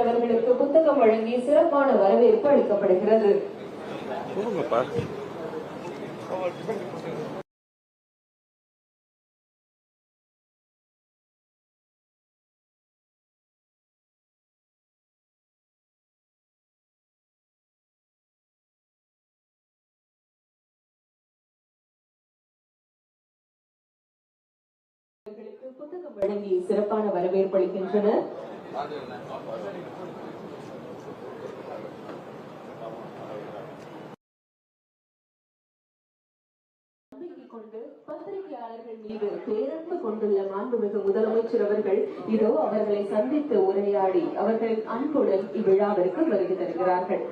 அவர்களுக்கு புத்தகம் வழங்கி சிறப்பான வரவேற்பு அளிக்கப்படுகிறது. புத்தகம் வழங்கி சிறப்பான வரவேற்பு அளிக்கின்றனர். கொண்டு பத்திரிகையாளர்கள் மீது பேரன்பு கொண்டுள்ள மாண்புமிகு முதலமைச்சர் அவர்கள் இதோ அவர்களை சந்தித்து உரையாடி அவர்களின் அன்புடன் இவ்விழாவிற்கு வருகை தருகிறார்கள்.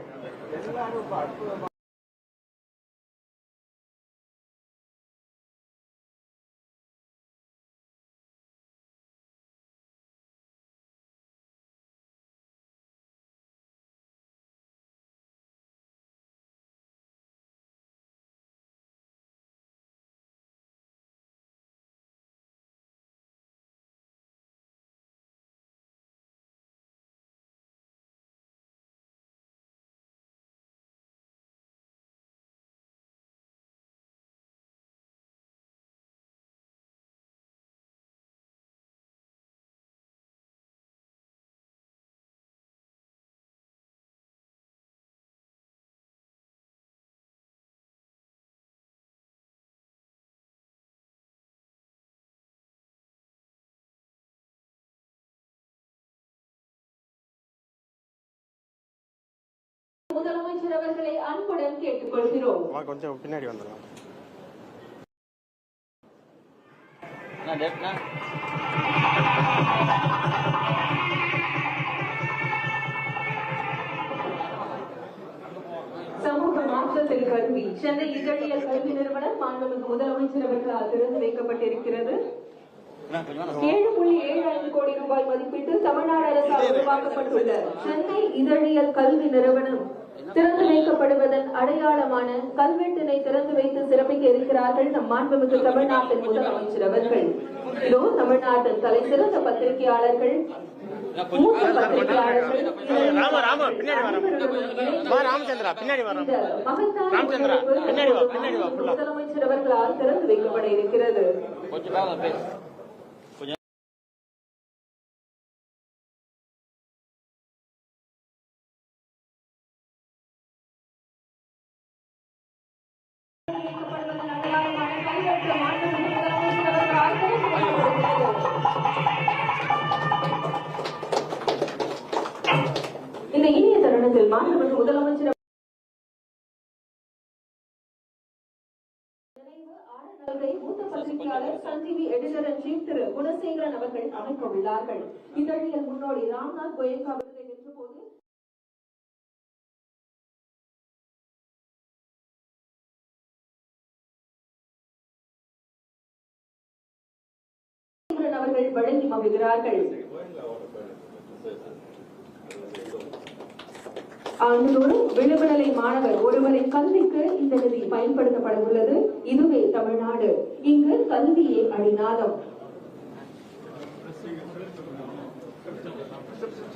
முதலமைச்சர் அவர்களை அன்புடன் கேட்டுக்கொள்கிறோம். கொஞ்சம் பின்னாடி வந்துடலாம் சமூக மாற்றத்தில் கல்வி சென்னை இதழியல் கல்வி நிறுவனம் மாண்புமிகு முதலமைச்சர் அவர்களால் திறந்து வைக்கப்பட்டிருக்கிறது. ஏழு புள்ளி ஏழு ஐந்து கோடி ரூபாய் மதிப்பீட்டில் தமிழ்நாடு அரசால் உருவாக்கப்பட்டுள்ள சென்னை இதழியல் கல்வி நிறுவனம். திறந்து வைக்கப்படுவதன் அடையாளமான கல்வெட்டினை திறந்து வைத்து சிறப்பிக்க இருக்கிறார்கள் நம் மாண்புமிகு தமிழ்நாட்டின் முதலமைச்சர் அவர்கள் இதோ நாட்டின் தலை சிறந்த பத்திரிகையாளர்கள் மூத்த பத்திரிகையாளர்கள் ராம ராம பின்னாடி வா ராம. வா ராமச்சந்திரா பின்னாடி வா ராம. ராமச்சந்திரா, பின்னாடி வா, பின்னாடி வா, full ஆ. முதலமைச்சர் அவர்களால் திறந்து வைக்கப்பட இருக்கிறது குணசேகரன் அவர்கள் அமைக்க உள்ளார்கள். இதழியல் முன்னோடி ராம்நாத் கோயங்கா விருதை வென்ற போது அவர்கள் வழங்கி மகிழ்கிறார்கள். ஆண்டுதோறும் விழுவநிலை மாணவர் ஒருவரின் கல்விக்கு இந்த நிதி பயன்படுத்தப்பட உள்ளது இதுவே தமிழ்நாடு. இங்கு கல்வியே அடிநாதம்.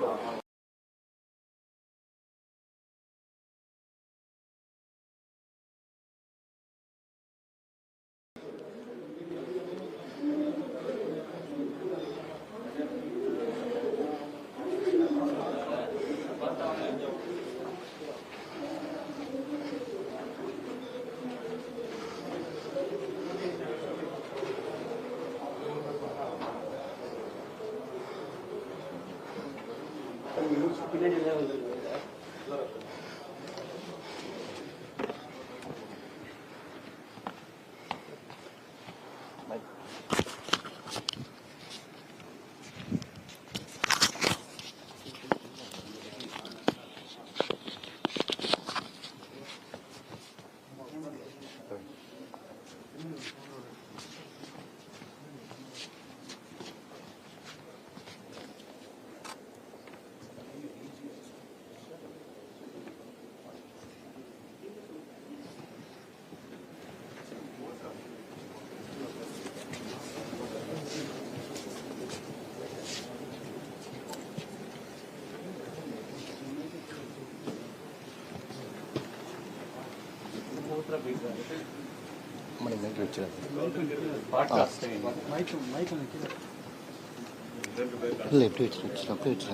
Gracias. Стой. ఇట్లా ప్లేట్ ఇట్లా ప్లేట్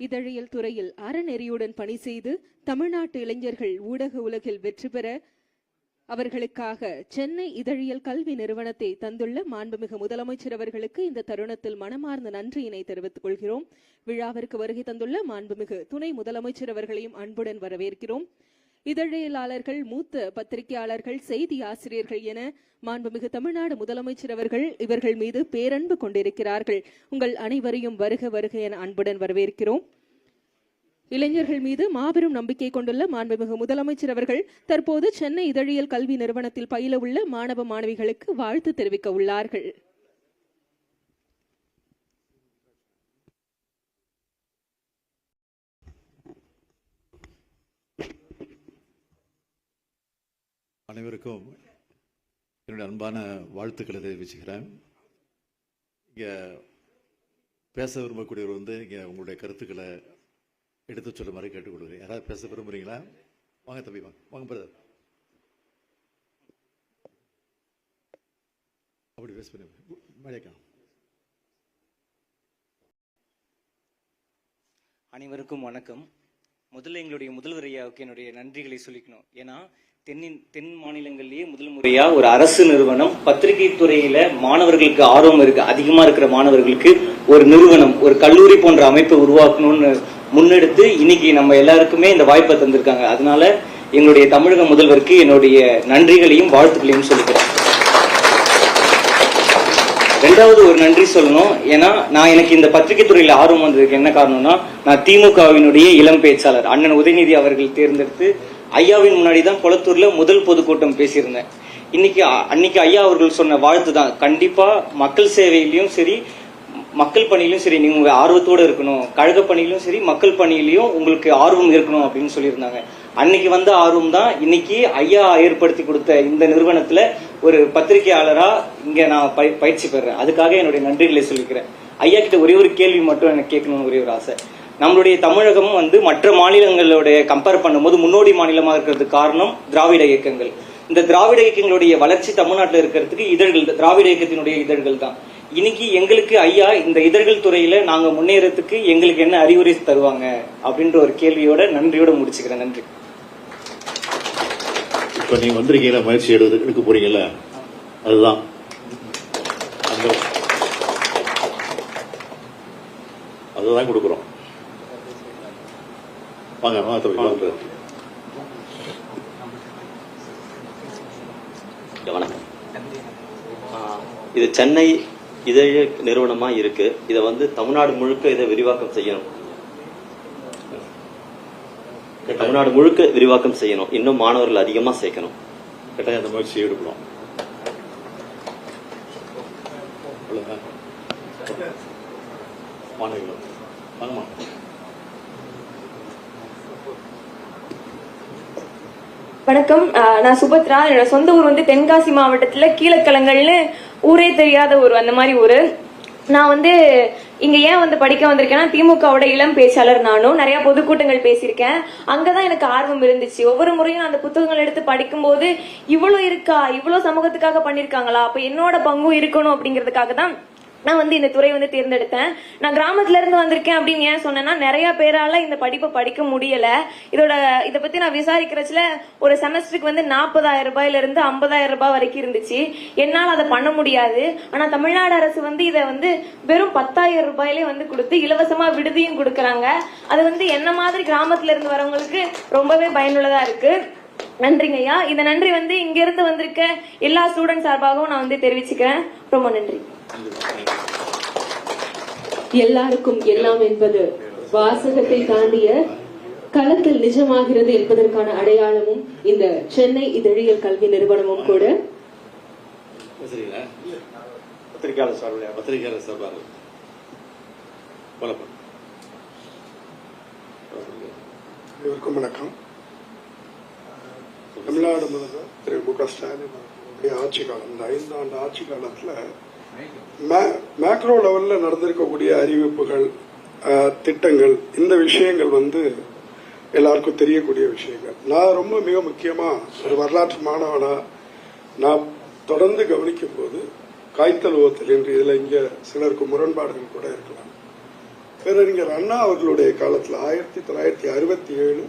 இதழியல் துறையில் அறநெறியுடன் பணி செய்து தமிழ்நாட்டு இளைஞர்கள் ஊடக உலகில் வெற்றி பெற அவர்களுக்காக சென்னை இதழியல் கல்வி நிறுவனத்தை தந்துள்ள மாண்புமிகு முதலமைச்சர் அவர்களுக்கு இந்த தருணத்தில் மனமார்ந்த நன்றியினை தெரிவித்துக் கொள்கிறோம். விழாவிற்கு வருகை தந்துள்ள மாண்புமிகு துணை முதலமைச்சர் அவர்களையும் அன்புடன் வரவேற்கிறோம். இதழியலாளர்கள் மூத்த பத்திரிகையாளர்கள் செய்தி ஆசிரியர்கள் என மாண்புமிகு தமிழ்நாடு முதலமைச்சர் அவர்கள் இவர்கள் மீது பேரன்பு கொண்டிருக்கிறார்கள். உங்கள் அனைவரையும் வருக வருக என அன்புடன் வரவேற்கிறோம். இளைஞர்கள் மீது மாபெரும் நம்பிக்கை கொண்டுள்ள மாண்புமிகு முதலமைச்சர் அவர்கள் தற்போது சென்னை இதழியல் கல்வி நிறுவனத்தில் பயில உள்ள மாணவ மாணவிகளுக்கு வாழ்த்து தெரிவிக்க உள்ளார்கள். அனைவருக்கும் என்னுடைய அன்பான வாழ்த்துக்களை தெரிவிச்சுக்கிறேன். இங்கே பேச விரும்பக்கூடியவர் வந்து இங்கே உங்களுடைய கருத்துக்களை எடுத்து சொல்லுமாறு கேட்டுக்கொள்கிறேன் யாராவது பேச விரும்புறீங்களா? வாங்க தம்பி வாங்க. வாங்க பிரதர் அப்படி பேச மழைக்கா அனைவருக்கும் வணக்கம். முதல்ல எங்களுடைய முதல்வர் ஐயாவுக்கு என்னுடைய நன்றிகளை சொல்லிக்கணும். ஏன்னா தென்னின் தென் மாநிலங்களிலேயே முதல் முறையா ஒரு அரசு நிறுவனம் பத்திரிகை துறையில மாணவர்களுக்கு ஆர்வம் இருக்கு அதிகமா இருக்கிற மாணவர்களுக்கு ஒரு நிறுவனம் ஒரு கல்லூரி போன்ற அமைப்பை உருவாக்கணும்னு முன்னெடுத்து இன்னைக்கு நம்ம எல்லாருக்குமே இந்த வாய்ப்பை தந்திருக்காங்க. அதனால எங்களுடைய தமிழக முதல்வருக்கு என்னுடைய நன்றிகளையும் வாழ்த்துக்களையும் சொல்லிக்கிறேன். ரெண்டாவது ஒரு நன்றி சொல்லணும். ஏன்னா நான் எனக்கு இந்த பத்திரிகை துறையில் ஆர்வம் வந்ததுக்கு என்ன காரணம்னா நான் திமுகவினுடைய இளம் பேச்சாளர் அண்ணன் உதயநிதி அவர்கள் தேர்ந்தெடுத்து ஐயாவின் முன்னாடி தான் குளத்தூரில் முதல் பொதுக்கூட்டம் பேசியிருந்தேன். இன்னைக்கு அன்னைக்கு ஐயா அவர்கள் சொன்ன வாழ்த்து தான். கண்டிப்பா மக்கள் சேவையிலையும் சரி மக்கள் பணியிலும் சரி நீங்க உங்கள் ஆர்வத்தோட இருக்கணும். கழக பணியிலும் சரி மக்கள் பணியிலையும் உங்களுக்கு ஆர்வம் இருக்கணும் அப்படின்னு சொல்லியிருந்தாங்க. அன்னைக்கு வந்த ஆர்வம் தான் இன்னைக்கு ஐயா ஏற்படுத்தி கொடுத்த இந்த நிறுவனத்துல ஒரு பத்திரிகையாளரா இங்க நான் பய- பயிற்சி பெறேன். அதுக்காக என்னுடைய நன்றிகளை சொல்லிக்கிறேன். ஐயா கிட்ட ஒரே ஒரு கேள்வி மட்டும் எனக்கு கேட்கணும்னு ஒரே ஒரு ஆசை. நம்மளுடைய தமிழகம் வந்து மற்ற மாநிலங்களுடைய கம்பேர் பண்ணும்போது முன்னோடி மாநிலமாக இருக்கிறதுக்கு காரணம் திராவிட இயக்கங்கள். இந்த திராவிட இயக்கங்களுடைய வளர்ச்சி தமிழ்நாட்டில் இருக்கிறதுக்கு இதழ்கள் திராவிட இயக்கத்தினுடைய இதழ்கள் தான். இன்னைக்கு எங்களுக்கு ஐயா இந்த இதழ்கள் துறையில நாங்க முன்னேறதுக்கு எங்களுக்கு என்ன அறிவுரை தருவாங்க? அப்படின்ற ஒரு கேள்வியோட நன்றியோட முடிச்சுக்கிறேன். நன்றி. இப்ப நீங்க வந்திருக்கீங்களா? முயற்சி எடுத்து எடுக்க போறீங்கல்ல? அதுதான். அதுதான் கொடுக்குறோம். வாங்க வாங்க தம்பி, வாங்க வணக்கம். இது சென்னை இதழ நிறுவனமா இருக்கு. இதை வந்து தமிழ்நாடு முழுக்க இதை விரிவாக்கம் செய்யணும். தமிழ்நாடு முழுக்க விரிவாக்கம் செய்யணும். இன்னும் மாணவர்கள் அதிகமா சேர்க்கணும். கட்டாயம் அந்த முயற்சி ஈடுபடும் மாணவிகளும் மாணவிகள். வாங்கம்மா. வணக்கம். நான் சுபத்ரா. என்னோட சொந்த ஊர் வந்து தென்காசி மாவட்டத்தில் கீழக்கலங்கள்னு ஊரே தெரியாத ஊர் அந்த மாதிரி ஊர். நான் வந்து இங்க ஏன் வந்து படிக்க வந்திருக்கேன்னா திமுகவோட இளம் பேச்சாளர் நானும் நிறைய பொதுக்கூட்டங்கள் பேசியிருக்கேன். அங்கதான் எனக்கு ஆர்வம் இருந்துச்சு. ஒவ்வொரு முறையும் அந்த புத்தகங்கள் எடுத்து படிக்கும்போது இவ்வளோ இருக்கா? இவ்வளோ சமூகத்துக்காக பண்ணியிருக்காங்களா? அப்ப என்னோட பங்கும் இருக்கணும் அப்படிங்கிறதுக்காக தான் நான் வந்து இந்த துறை வந்து தேர்ந்தெடுத்தேன். நான் கிராமத்துல இருந்து வந்திருக்கேன் அப்படின்னு ஏன் சொன்னேன்னா நிறைய பேரால இந்த படிப்பை படிக்க முடியல. இதோட இதை பத்தி நான் விசாரிக்கிறச்சுல ஒரு செமஸ்டருக்கு வந்து நாற்பதாயிரம் ரூபாயில இருந்து ஐம்பதாயிரம் ரூபாய் வரைக்கும் இருந்துச்சு. என்னால் அதை பண்ண முடியாது. ஆனா தமிழ்நாடு அரசு வந்து இதை வந்து வெறும் பத்தாயிரம் ரூபாயிலே வந்து கொடுத்து இலவசமா விடுதியும் கொடுக்குறாங்க. அது வந்து என்ன மாதிரி கிராமத்துல இருந்து வரவங்களுக்கு ரொம்பவே பயனுள்ளதா இருக்கு. நன்றிங்க ஐயா. இந்த நன்றி வந்து இங்க இருந்து வந்திருக்க எல்லா ஸ்டூடெண்ட் சார்பாகவும் நான் வந்து தெரிவிச்சுக்கிறேன். ரொம்ப நன்றி. எல்லாருக்கும் எல்லாம் என்பது வாசகத்தை தாண்டிய களத்தில் நிஜமாகிறது என்பதற்கான அடையாளமும் இந்த சென்னை இதழியல் கல்வி நிறுவனமும் கூட. பத்திரிகையாளர் சார்பில் பத்திரிகையாளர் சார்பாக. வணக்கம். அனைவருக்கும் வணக்கம். தமிழ்நாடு முதல்வர் திரு மு க ஸ்டாலின் ஆட்சி காலம் இந்த ஐந்தாண்டு ஆட்சி காலத்துல மேக்ரோ லெவலில் நடந்திருக்கக்கூடிய அறிவிப்புகள் திட்டங்கள் இந்த விஷயங்கள் வந்து எல்லாருக்கும் தெரியக்கூடிய விஷயங்கள். நான் ரொம்ப மிக முக்கியமாக ஒரு வரலாற்று மாணவனா நான் தொடர்ந்து கவனிக்கும் போது காய்த்தல் ஓத்தல் என்று இதில் இங்கே சிலருக்கு முரண்பாடுகள் கூட இருக்கலாம். பேரறிஞர் அண்ணா அவர்களுடைய காலத்தில் ஆயிரத்தி தொள்ளாயிரத்தி அறுபத்தி ஏழு